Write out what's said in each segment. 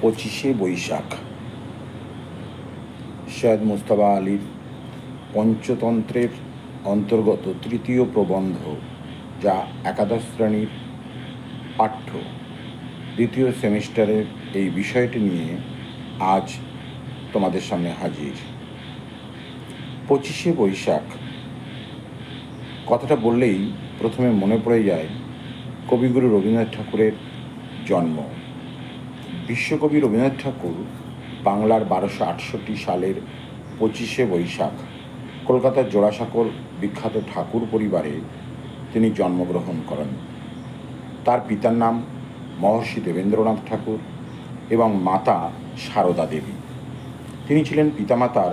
পঁচিশে বৈশাখ। সৈয়দ মুস্তফা আলীর পঞ্চতন্ত্রের অন্তর্গত তৃতীয় প্রবন্ধ, যা একাদশ শ্রেণির পাঠ্য। দ্বিতীয় সেমিস্টারের এই বিষয়টি নিয়ে আজ তোমাদের সামনে হাজির। পঁচিশে বৈশাখ। কথাটা বললেই প্রথমে মনে পড়ে যায় কবিগুরু রবীন্দ্রনাথ ঠাকুরের জন্ম। বিশ্বকবি রবীন্দ্রনাথ ঠাকুর বাংলার বারোশো আটষট্টি সালের পঁচিশে বৈশাখ কলকাতার জোড়াসাঁকোর বিখ্যাত ঠাকুর পরিবারে তিনি জন্মগ্রহণ করেন। তার পিতার নাম মহর্ষি দেবেন্দ্রনাথ ঠাকুর এবং মাতা সারদা দেবী। তিনি ছিলেন পিতামাতার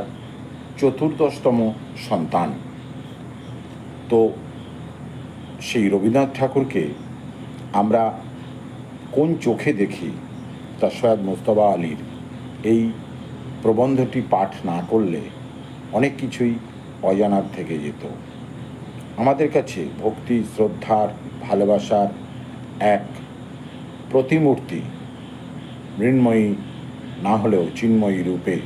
চতুর্দশতম সন্তান। তো সেই রবীন্দ্রনাথ ঠাকুরকে আমরা কোন চোখে দেখি? তা সৈয়দ মোস্তফা আলীর। এই প্রবন্ধটি পাঠ না করলে অনেক কিছুই অজানার থেকে যেত। আমাদের কাছে ভক্তি, শ্রদ্ধার, ভালোবাসার এক প্রতিমূর্তি মৃন্ময়ী না হলেও চিন্ময়ী রূপে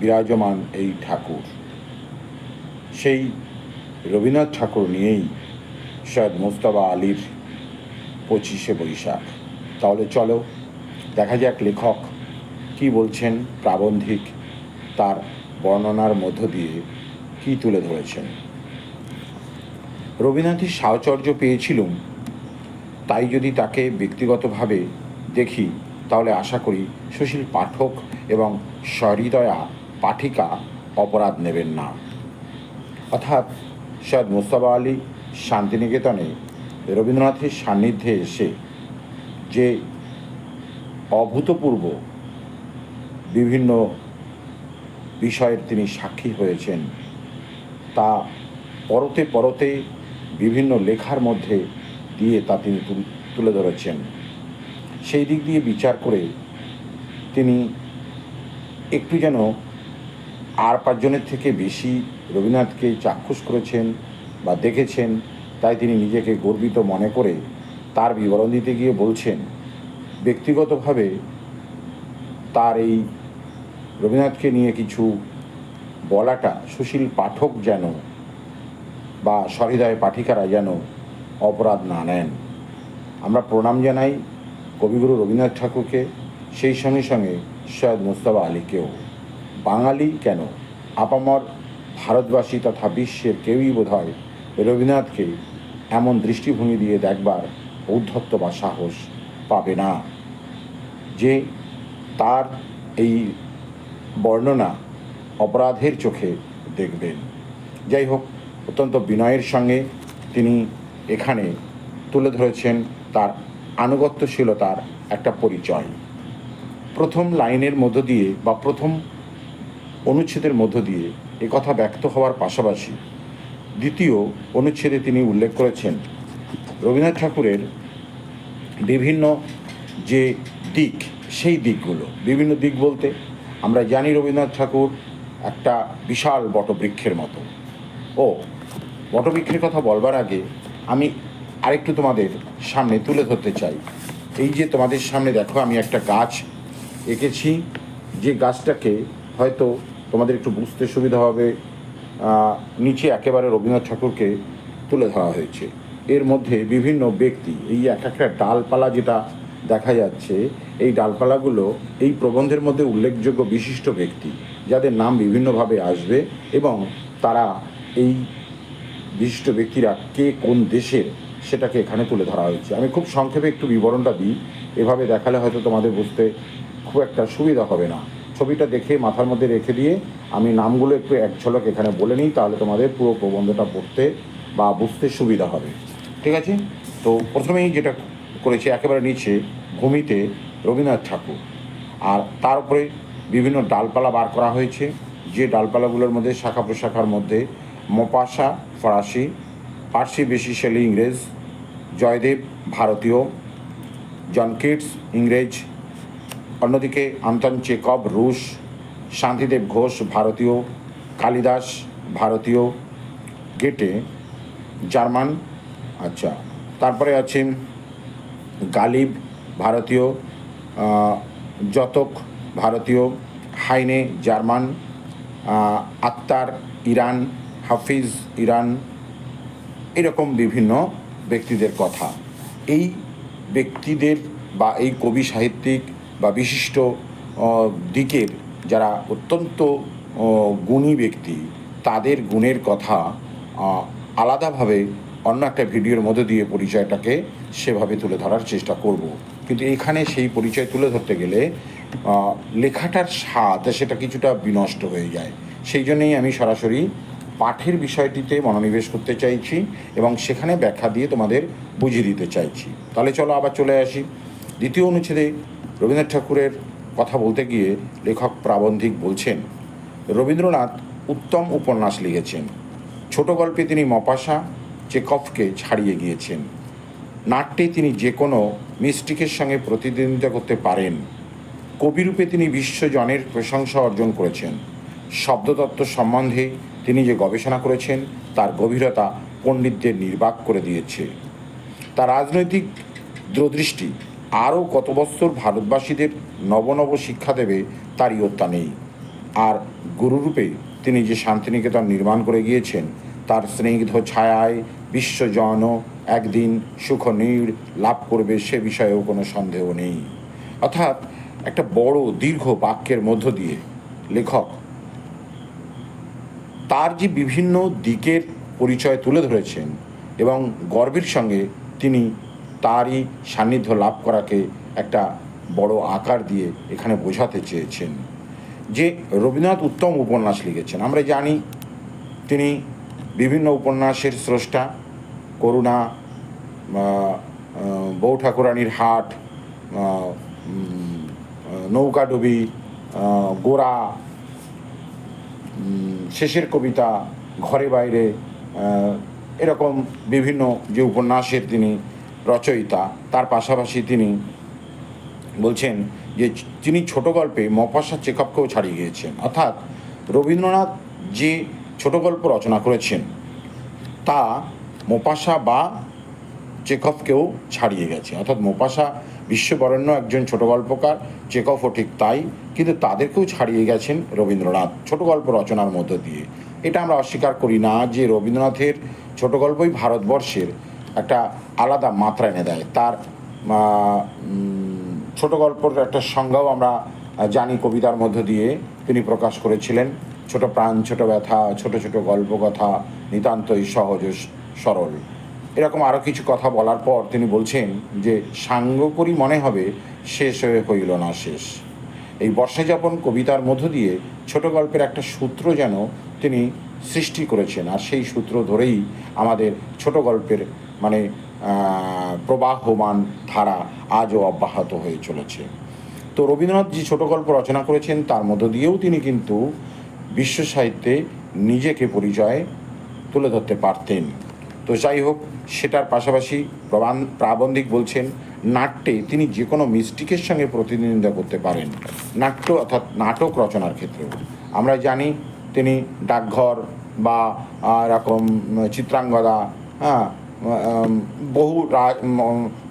বিরাজমান এই ঠাকুর। সেই রবীন্দ্রনাথ ঠাকুর নিয়েই সৈয়দ মুস্তফা আলীর পঁচিশে বৈশাখ। তাহলে চলো দেখা যাক লেখক কি বলছেন প্রাবন্ধিক তার বর্ণনার মধ্য দিয়ে কি তুলে ধরেছেন। রবীন্দ্রনাথের সাহচর্য পেয়েছিলুম, তাই যদি তাকে ব্যক্তিগতভাবে দেখি, তাহলে আশা করি সুশীল পাঠক এবং সহৃদয়া পাঠিকা অপরাধ নেবেন না। অর্থাৎ সৈয়দ মুস্তাবা আলী শান্তিনিকেতনে রবীন্দ্রনাথের সান্নিধ্যে এসে যে অভূতপূর্ব বিভিন্ন বিষয়ের তিনি সাক্ষী হয়েছেন। তা পরতে পরতে বিভিন্ন লেখার মধ্যে দিয়ে তা তিনি তুল- ধরেছেন। সেই দিক দিয়ে বিচার করে তিনি একটু যেন আর পাঁচজনের থেকে বেশি রবীন্দ্রনাথকে চাক্ষুষ করেছেন বা দেখেছেন, তাই তিনি নিজেকে গর্বিত মনে করে তার বিবরণ দিতে গিয়ে বলছেন ব্যক্তিগতভাবে তার এই রবীন্দ্রনাথকে নিয়ে কিছু বলাটা সুশীল পাঠক যেন বা সহৃদয় পাঠিকারা যেন অপরাধ না নেন। আমরা প্রণাম জানাই কবিগুরু রবীন্দ্রনাথ ঠাকুরকে, সেই সঙ্গে সঙ্গে সৈয়দ মুস্তফা আলীকেও। বাঙালি কেন? আপামর ভারতবাসী তথা বিশ্বের কেউই বোধ হয় রবীন্দ্রনাথকে এমন দৃষ্টিভঙ্গি দিয়ে দেখবার ঔদ্ধত্য বা সাহস পাবে না। যে তার এই বর্ণনা অপরাধের চোখে দেখবেন। যাই হোক, অত্যন্ত বিনয়ের সঙ্গে তিনি এখানে তুলে ধরেছেন তার আনুগত্যশীলতার একটা পরিচয়। প্রথম লাইনের মধ্য দিয়ে বা প্রথম অনুচ্ছেদের মধ্য দিয়ে কথা ব্যক্ত হওয়ার পাশাপাশি দ্বিতীয় অনুচ্ছেদে তিনি উল্লেখ করেছেন, রবীন্দ্রনাথ ঠাকুরের বিভিন্ন যে দিক, সেই দিকগুলো, বিভিন্ন দিক বলতে আমরা জানি রবীন্দ্রনাথ ঠাকুর একটা বিশাল বটবৃক্ষের মতো। ও, বটবৃক্ষের কথা বলবার আগে আমি আরেকটু তোমাদের সামনে তুলে ধরতে চাই। এই যে তোমাদের সামনে দেখো, আমি একটা গাছ এঁকেছি। যে গাছটাকে হয়তো তোমাদের একটু বুঝতে সুবিধা হবে নিচে একেবারে রবীন্দ্রনাথ ঠাকুরকে তুলে ধরা হয়েছে। এর মধ্যে বিভিন্ন ব্যক্তি, এই এক একটা ডালপালা যেটা দেখা যাচ্ছে, এই ডালপালাগুলো এই প্রবন্ধের মধ্যে উল্লেখযোগ্য বিশিষ্ট ব্যক্তি, যাদের নাম বিভিন্নভাবে আসবে এবং তারা এই বিশিষ্ট ব্যক্তিরা কে কোন দেশের সেটাকে এখানে তুলে ধরা হয়েছে। আমি খুব সংক্ষেপে একটু বিবরণটা দিই, এভাবে দেখালে হয়তো তোমাদের বুঝতে খুব একটা সুবিধা হবে না। ছবিটা দেখে মাথার মধ্যে রেখে দিয়ে আমি নামগুলো একটু এক ঝলক এখানে বলে নিই, তাহলে তোমাদের পুরো প্রবন্ধটা পড়তে বা বুঝতে সুবিধা হবে। ঠিক আছে? তো প্রথমেই যেটা করেছি, একেবারে নিচে ভূমিতে রবীন্দ্রনাথ ঠাকুর। আর তার উপরে বিভিন্ন ডালপালা বার করা হয়েছে। যে ডালপালাগুলোর মধ্যে শাখা প্রশাখার মধ্যে মোপাসা ফরাসি, পার্সি বেসিশালি ইংরেজ, জয়দেব ভারতীয়, জন কিটস ইংরেজ, অন্যদিকে আন্তন চেকব রুশ, শান্তিদেব ঘোষ ভারতীয়, কালিদাস ভারতীয়, গেটে জার্মান আচ্ছা তারপরে আছেন গালিব ভারতীয় যতক ভারতীয় হাইনে জার্মান আহ, আত্মার ইরান হাফিজ ইরান এরকম বিভিন্ন ব্যক্তিদের কথা। এই ব্যক্তিদের বা এই কবি সাহিত্যিক বা বিশিষ্ট দিকের যারা অত্যন্ত গুণী ব্যক্তি তাদের গুণের কথা আলাদাভাবে অন্য একটা ভিডিওর মধ্যে দিয়ে পরিচয়টাকে সেভাবে তুলে ধরার চেষ্টা করব। কিন্তু এখানে সেই পরিচয় তুলে ধরতে গেলে লেখাটার স্বাদ সেটা কিছুটা বিনষ্ট হয়ে যায়। সেই জন্যেই আমি সরাসরি পাঠের বিষয়টিতে মনোনিবেশ করতে চাইছি এবং সেখানে ব্যাখ্যা দিয়ে তোমাদের বুঝিয়ে দিতে চাইছি। তাহলে চলো আবার চলে আসি। দ্বিতীয় অনুচ্ছেদে রবীন্দ্রনাথ ঠাকুরের কথা বলতে গিয়ে লেখক প্রাবন্ধিক বলছেন, রবীন্দ্রনাথ উত্তম উপন্যাস লিখেছেন। ছোট গল্পে তিনি মপাসা চেকফকে ছাড়িয়ে গিয়েছেন। নাট্যে তিনি যে কোনো মিস্টিকের সঙ্গে প্রতিদ্বন্দ্বিতা করতে পারেন। কবিরূপে তিনি বিশ্বজনের প্রশংসা অর্জন করেছেন। শব্দতত্ত্ব সম্বন্ধে তিনি যে গবেষণা করেছেন, তার গভীরতা পণ্ডিতদের নির্বাক করে দিয়েছে। তার রাজনৈতিক দূরদৃষ্টি আরও কত বছর ভারতবাসীদের নবনব শিক্ষা দেবে তার ইয়ত্তা নেই। আর গুরুরূপে তিনি যে শান্তিনিকেতন নির্মাণ করে গিয়েছেন, তার স্নিগ্ধ ছায়ায় বিশ্বজন একদিন সুখ নীড় লাভ করবে সে বিষয়েও কোনো সন্দেহ নেই। অর্থাৎ একটা বড় দীর্ঘ বাক্যের মধ্য দিয়ে লেখক তার যে বিভিন্ন দিকের পরিচয় তুলে ধরেছেন এবং গর্বের সঙ্গে তিনি তারই সান্নিধ্য লাভ করাকে একটা বড় আকার দিয়ে এখানে বোঝাতে চেয়েছেন। যে রবীন্দ্রনাথ উত্তম উপন্যাস লিখেছেন, আমরা জানি তিনি বিভিন্ন উপন্যাসের স্রষ্টা, করুণা বউ ঠাকুরানীর হাট নৌকাডুবি গোরা শেষের কবিতা, ঘরে বাইরে এরকম বিভিন্ন যে উপন্যাসের তিনি রচয়িতা, তার পাশাপাশি তিনি বলছেন যে তিনি ছোট গল্পে মফাসা চেকআপকেও ছাড়িয়ে গিয়েছেন। অর্থাৎ রবীন্দ্রনাথ যে ছোট গল্প রচনা করেছেন, তা মোপাসা বা চেকফকেও ছাড়িয়ে গেছে। অর্থাৎ মোপাসা বিশ্ববরেণ্য একজন ছোট গল্পকার চেকফও ঠিক তাই, কিন্তু তাদেরকেও ছাড়িয়ে গেছেন রবীন্দ্রনাথ ছোট গল্প রচনার মধ্য দিয়ে। এটা আমরা অস্বীকার করি না যে রবীন্দ্রনাথের ছোট গল্পই ভারতবর্ষের একটা আলাদা মাত্রা এনে দেয়। তার ছোট গল্পর একটা সংজ্ঞাও আমরা জানি কবিতার মধ্য দিয়ে তিনি প্রকাশ করেছিলেন। ছোট প্রাণ, ছোট ব্যথা, ছোট ছোট গল্প কথা নিতান্তই সহজ সরল। এরকম আরও কিছু কথা বলার পর তিনি বলছেন যে সাঙ্গ করি মনে হবে শেষ হয়ে হইল না শেষ। এই বর্ষাযাপন কবিতার মধ্য দিয়ে ছোট গল্পের একটা সূত্র যেন তিনি সৃষ্টি করেছেন। আর সেই সূত্র ধরেই আমাদের ছোট গল্পের মানে প্রবাহমান ধারা আজও অব্যাহত হয়ে চলেছে। তো রবীন্দ্রনাথ যে ছোট গল্প রচনা করেছেন, তার মধ্য দিয়েও তিনি কিন্তু বিশ্ব সাহিত্যে নিজেকে পরিচয় তুলে ধরতে পারতেন। তো যাই হোক, সেটার পাশাপাশি প্রবান- প্রাবন্ধিক বলছেন, নাট্যে তিনি যে কোনো মিস্টিকের সঙ্গে প্রতিদ্বন্দ্বিতা করতে পারেন। নাট্য অর্থাৎ নাটক রচনার ক্ষেত্রেও। আমরা জানি তিনি ডাকঘর বা এরকম চিত্রাঙ্গদা হ্যাঁ বহু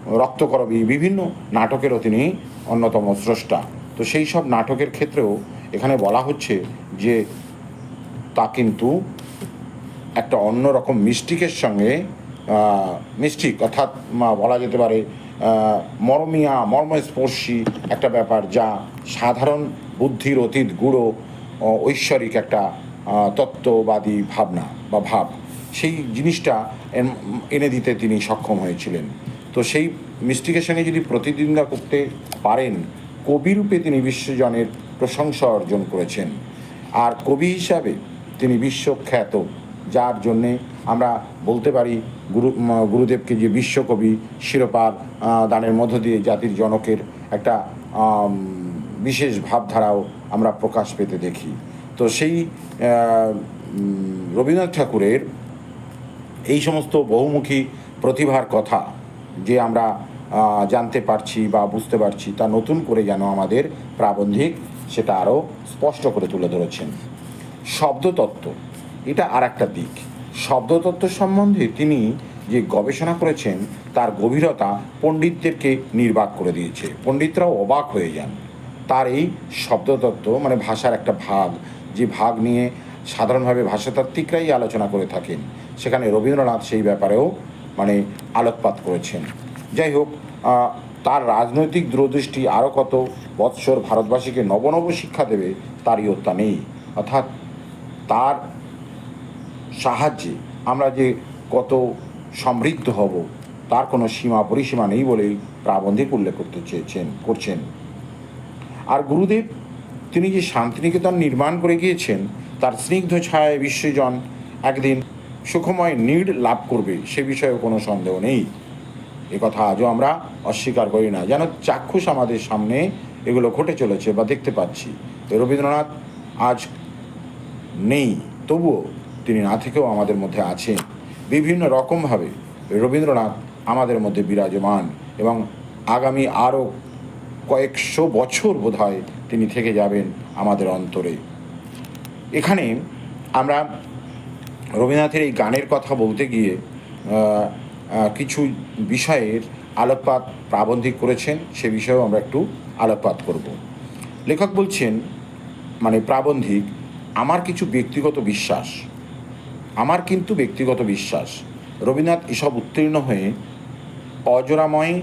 রক্তকরবী বিভিন্ন নাটকেরও তিনি অন্যতম স্রষ্টা। তো সেই সব নাটকের ক্ষেত্রেও এখানে বলা হচ্ছে যে তা কিন্তু একটা অন্যরকম মিস্টিকের সঙ্গে আহ, মিস্টিক অর্থাৎ বলা যেতে পারে মরমিয়া মর্মস্পর্শী একটা ব্যাপার যা সাধারণ বুদ্ধির অতীত গুঁড়ো ঐশ্বরিক একটা তত্ত্ববাদী ভাবনা বা ভাব। সেই জিনিসটা এনে দিতে তিনি সক্ষম হয়েছিলেন। তো সেই মিস্টিকের সঙ্গে যদি প্রতিদ্বন্দ্বিতা করতে পারেন কবিরূপে তিনি বিশ্বজনের প্রশংসা অর্জন করেছেন। আর কবি হিসাবে তিনি বিশ্বখ্যাত, যার জন্যে আমরা বলতে পারি গুরু গুরুদেবকে যে বিশ্বকবি শিরোপার দানের মধ্য দিয়ে জাতির জনকের একটা বিশেষ ভাবধারাও আমরা প্রকাশ পেতে দেখি। তো সেই রবীন্দ্রনাথ ঠাকুরের এই সমস্ত বহুমুখী প্রতিভার কথা যে আমরা জানতে পারছি বা বুঝতে পারছি তা নতুন করে যেন আমাদের প্রাবন্ধিক সেটা আরও স্পষ্ট করে তুলে ধরেছেন। শব্দতত্ত্ব, এটা আর একটা দিক। শব্দতত্ত্ব সম্বন্ধে তিনি যে গবেষণা করেছেন, তার গভীরতা পণ্ডিতদেরকে নির্বাক করে দিয়েছে। পণ্ডিতরাও অবাক হয়ে যান। তার এই শব্দতত্ত্ব মানে ভাষার একটা ভাগ, যে ভাগ নিয়ে সাধারণভাবে ভাষাতাত্ত্বিকরাই আলোচনা করে থাকেন, সেখানে রবীন্দ্রনাথ সেই ব্যাপারেও মানে আলোকপাত করেছেন। যাই হোক তার রাজনৈতিক দূরদৃষ্টি আরও কত? বৎসর ভারতবাসীকে নব নব শিক্ষা দেবে তার ইয়ত্তা নেই। অর্থাৎ তার সাহায্যে আমরা যে কত সমৃদ্ধ হব, তার কোনো সীমা পরিসীমা নেই বলেই প্রাবন্ধিক উল্লেখ করতে চেয়েছেন, করছেন। আর গুরুদেব, তিনি যে শান্তিনিকেতন নির্মাণ করে গিয়েছেন, তার স্নিগ্ধ ছায়ায় বিশ্বজন একদিন সুখময় নীড় লাভ করবে, সে বিষয়ে কোনো সন্দেহ নেই। কথা আজও আমরা অস্বীকার করি না। যেন চাক্ষুষ আমাদের সামনে এগুলো ঘটে চলেছে বা দেখতে পাচ্ছি। রবীন্দ্রনাথ আজ নেই, তবুও তিনি না থেকেও আমাদের মধ্যে আছেন। বিভিন্ন রকমভাবে রবীন্দ্রনাথ আমাদের মধ্যে বিরাজমান এবং আগামী আরও কয়েকশো বছর বোধহয় তিনি থেকে যাবেন আমাদের অন্তরে। এখানে আমরা রবীন্দ্রনাথের এই গানের কথা বলতে গিয়ে কিছু বিষয়ের আলোকপাত প্রাবন্ধিক করেছেন, সে বিষয়েও আমরা একটু আলোকপাত করব। লেখক বলছেন মানে প্রাবন্ধিক, আমার কিছু ব্যক্তিগত বিশ্বাস, আমার কিন্তু ব্যক্তিগত বিশ্বাস। রবীন্দ্রনাথ এসব উত্তীর্ণ হয়ে অজরাময়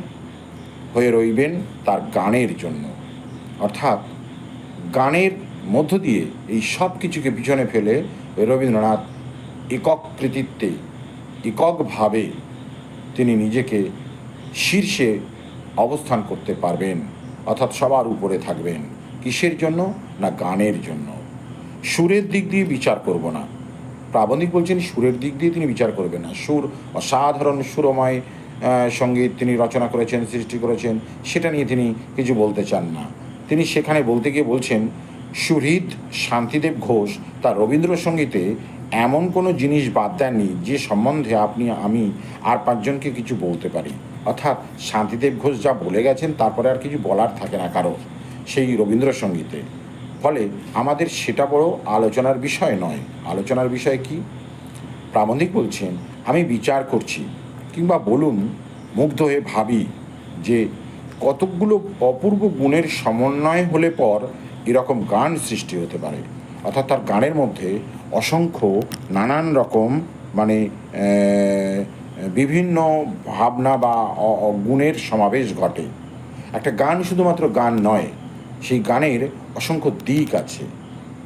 হয়ে রইবেন তার গানের জন্য। অর্থাৎ গানের মধ্য দিয়ে এই সব কিছুকে পিছনে ফেলে রবীন্দ্রনাথ একক কৃতিত্বে এককভাবে তিনি নিজেকে শীর্ষে অবস্থান করতে পারবেন, অর্থাৎ সবার উপরে থাকবেন। কিসের জন্য? না গানের জন্য। সুরের দিক দিয়ে বিচার করব না। প্রাবন্ধিক বলছেন সুরের দিক দিয়ে তিনি বিচার করবেন না। সুর অসাধারণ সুরময় সংগীত তিনি রচনা করেছেন, সৃষ্টি করেছেন, সেটা নিয়ে তিনি কিছু বলতে চান না। তিনি সেখানে বলতে গিয়ে বলছেন, সুহৃদ শান্তিদেব ঘোষ তার রবীন্দ্রসঙ্গীতে এমন কোনো জিনিস বাদ দেননি যে সম্বন্ধে আপনি, আমি আর পাঁচজনকে কিছু বলতে পারি। অর্থাৎ শান্তিদেব ঘোষ যা বলে গেছেন, তারপরে আর কিছু বলার থাকে না কারও সেই রবীন্দ্রসঙ্গীতে। ফলে আমাদের সেটা বড় আলোচনার বিষয় নয়। আলোচনার বিষয় কি? প্রাবন্ধিক বলছেন, আমি বিচার করছি, কিংবা বলুন, মুগ্ধ হয়ে ভাবি যে কতকগুলো অপূর্ব গুণের সমন্বয় হলে পর এরকম গান সৃষ্টি হতে পারে। অর্থাৎ তার গানের মধ্যে অসংখ্য নানান রকম মানে বিভিন্ন ভাবনা বা গুণের সমাবেশ ঘটে। একটা গান শুধুমাত্র গান নয়, সেই গানের অসংখ্য দিক আছে।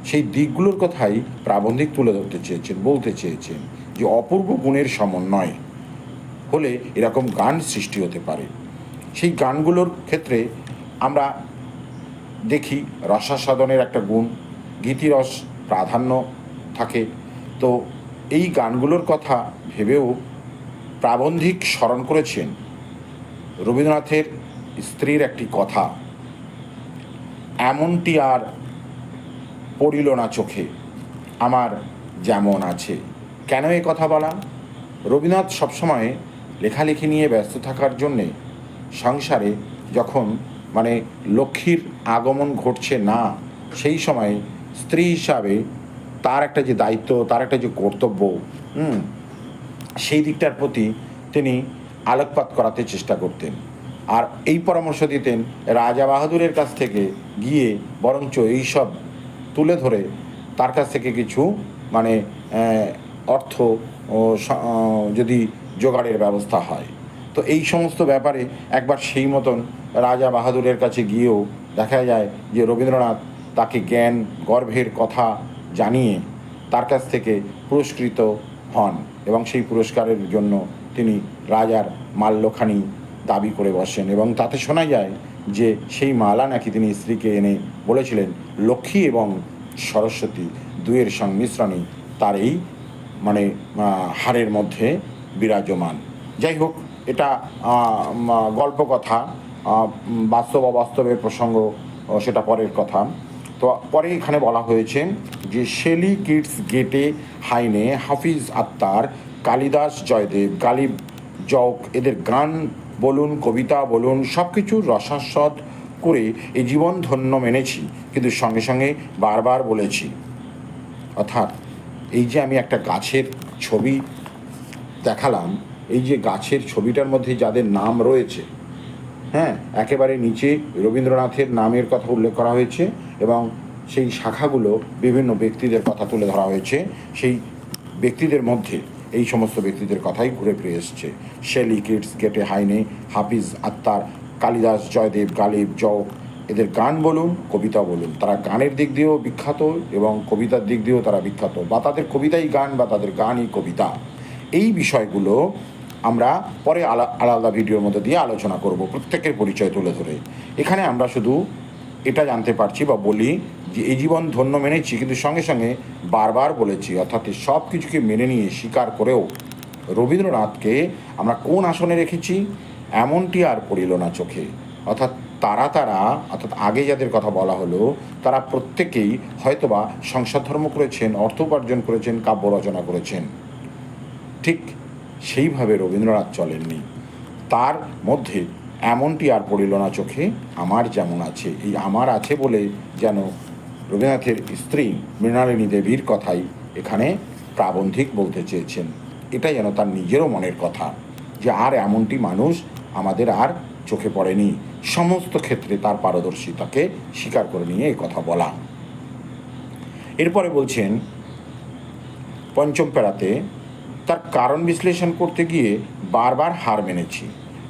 সেই দিকগুলোর কথাই প্রাবন্ধিক তুলে ধরতে চেয়েছেন, বলতে চেয়েছেন যে অপূর্ব গুণের সমন্বয় হলে এরকম গান সৃষ্টি হতে পারে। সেই গানগুলোর ক্ষেত্রে আমরা দেখি রসাস্বাদনের একটা গুণ, গীতিরস প্রাধান্য থাকে। তো এই গানগুলোর কথা ভেবেও প্রাবন্ধিক স্মরণ করেছেন রবীন্দ্রনাথের স্ত্রীর একটি কথা, এমনটি আর পড়িল না চোখে, আমার যেমন আছে। কেন এ কথা বলা? রবীন্দ্রনাথ সবসময় লেখালেখি নিয়ে ব্যস্ত থাকার জন্যে সংসারে যখন মানে লক্ষ্মীর আগমন ঘটছে না, সেই সময় স্ত্রী হিসাবে তার একটা যে দায়িত্ব তার একটা যে কর্তব্য হুম, সেই দিকটার প্রতি তিনি আলোকপাত করাতে চেষ্টা করতেন। আর এই পরামর্শ দিতেন রাজা বাহাদুরের কাছ থেকে গিয়ে বরঞ্চ এইসব তুলে ধরে তার কাছ থেকে কিছু মানে অর্থ যদি জোগাড়ের ব্যবস্থা হয়। তো এই সমস্ত ব্যাপারে একবার সেই মতন রাজা বাহাদুরের কাছে গিয়েও দেখা যায় যে রবীন্দ্রনাথ তাকে জ্ঞান গর্ভের কথা জানিয়ে তার কাছ থেকে পুরস্কৃত হন এবং সেই পুরস্কারের জন্য তিনি রাজার মাল্যখানি দাবি করে বসেন এবং তাতে শোনা যায় যে সেই মালা নাকি তিনি স্ত্রীকে এনে বলেছিলেন, লক্ষ্মী এবং সরস্বতী দুয়ের সংমিশ্রণে তার এই মানে হারের মধ্যে বিরাজমান। যাই হোক, এটা গল্প কথা বাস্তব অবাস্তবের প্রসঙ্গ সেটা পরের কথা। তো পরে এখানে বলা হয়েছে যে Shelley Keats Goethe Heine Hafiz Attar Kalidas Jayadev, Ghalib জক এদের গান বলুন, কবিতা বলুন সব কিছু রসাস্বাদ করে এই জীবন ধন্য মেনেছি, কিন্তু সঙ্গে সঙ্গে বারবার বলেছি। অর্থাৎ এই যে আমি একটা গাছের ছবি দেখালাম, এই যে গাছের ছবিটার মধ্যে যাদের নাম রয়েছে হ্যাঁ একেবারে নিচে রবীন্দ্রনাথের নামের কথা উল্লেখ করা হয়েছে এবং সেই শাখাগুলো বিভিন্ন ব্যক্তিদের কথা তুলে ধরা হয়েছে। সেই ব্যক্তিদের মধ্যে এই সমস্ত ব্যক্তিদের কথাই ঘুরে ফিরে এসছে। Shelley Keats Goethe, Heine, Hafiz Attar Kalidas, Jayadev, Ghalib, জওক, এদের গান বলুন কবিতা বলুন। তারা গানের দিক দিয়েও বিখ্যাত এবং কবিতার দিক দিয়েও তারা বিখ্যাত। বা তাদের কবিতাই গান বা তাদের গানই কবিতা। এই বিষয়গুলো আমরা পরে আলা- আলাদা ভিডিওর মধ্যে দিয়ে আলোচনা করব। প্রত্যেকের পরিচয় তুলে ধরে। এখানে আমরা শুধু এটা জানতে পারছি বা বলি যে এই জীবন ধন্য মেনেছি, কিন্তু সঙ্গে সঙ্গে বারবার বলেছি, অর্থাৎ সব কিছুকে মেনে নিয়ে স্বীকার করেও রবীন্দ্রনাথকে আমরা কোন আসনে রেখেছি? এমনটি আর পড়িল না চোখে। অর্থাৎ তারা তারা, অর্থাৎ আগে যাদের কথা বলা হলো, তারা প্রত্যেকেই হয়তোবা সংসার ধর্ম করেছেন, অর্থ উপার্জন করেছেন, কাব্য রচনা করেছেন। ঠিক সেইভাবে রবীন্দ্রনাথ চলেননি। তার মধ্যে এমনটি আর পড়িল না চোখে, আমার যেমন আছে, এই আমার আছে বলে যেন রবীন্দ্রনাথের স্ত্রী মৃণালিনী দেবীর কথাই এখানে প্রাবন্ধিক বলতে চেয়েছেন। এটাই যেন তার নিজেরও মনের কথা, যে আর এমনটি মানুষ আমাদের আর চোখে পড়েনি। সমস্ত ক্ষেত্রে তার পারদর্শিতাকে স্বীকার করে নিয়ে এই কথা বলা। এরপরে বলছেন, পঞ্চম প্যারাতে, তার কারণ বিশ্লেষণ করতে গিয়ে বারবার হার মেনেছি।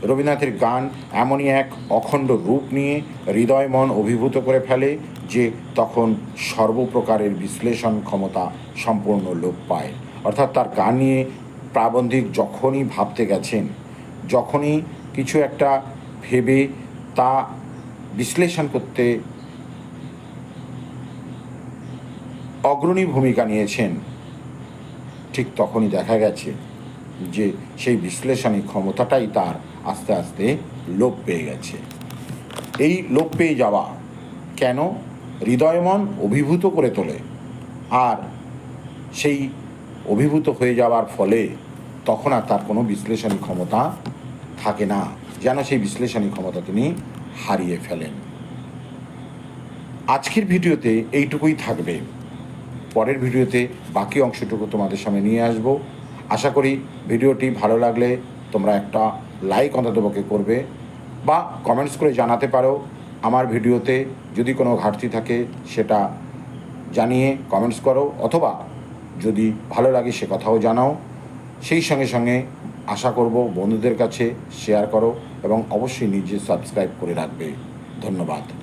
রবীন্দ্রনাথের গান এমনই এক অখণ্ড রূপ নিয়ে হৃদয় মন অভিভূত করে ফেলে যে তখন সর্বপ্রকারের বিশ্লেষণ ক্ষমতা সম্পূর্ণ লোপ পায়। অর্থাৎ তার গান নিয়ে প্রাবন্ধিক যখনই ভাবতে গেছেন, যখনই কিছু একটা ভেবে তা বিশ্লেষণ করতে অগ্রণী ভূমিকা নিয়েছেন, ঠিক তখনই দেখা গেছে যে সেই বিশ্লেষণী ক্ষমতাটাই তার আস্তে আস্তে লোপ পেয়ে গেছে। এই লোপ পেয়ে যাওয়া কেন? হৃদয়মন অভিভূত করে তোলে। আর সেই অভিভূত হয়ে যাওয়ার ফলে তখন আর তার কোনো বিশ্লেষণী ক্ষমতা থাকে না, যেন সেই বিশ্লেষণী ক্ষমতা তিনি হারিয়ে ফেলেন। আজকের ভিডিওতে এইটুকুই থাকবে। পরের ভিডিওতে বাকি অংশটুকু তোমাদের সামনে নিয়ে আসব। আশা করি ভিডিওটি ভালো লাগলে তোমরা একটা লাইক অন্ততপক্ষে করবে বা কমেন্টস করে জানাতে পারো আমার ভিডিওতে যদি কোনো ঘাটতি থাকে সেটা জানিয়ে কমেন্টস করো অথবা যদি ভালো লাগে সে কথাও জানাও। সেই সঙ্গে সঙ্গে আশা করব বন্ধুদের কাছে শেয়ার করো এবং অবশ্যই নিজে সাবস্ক্রাইব করে রাখবে। ধন্যবাদ।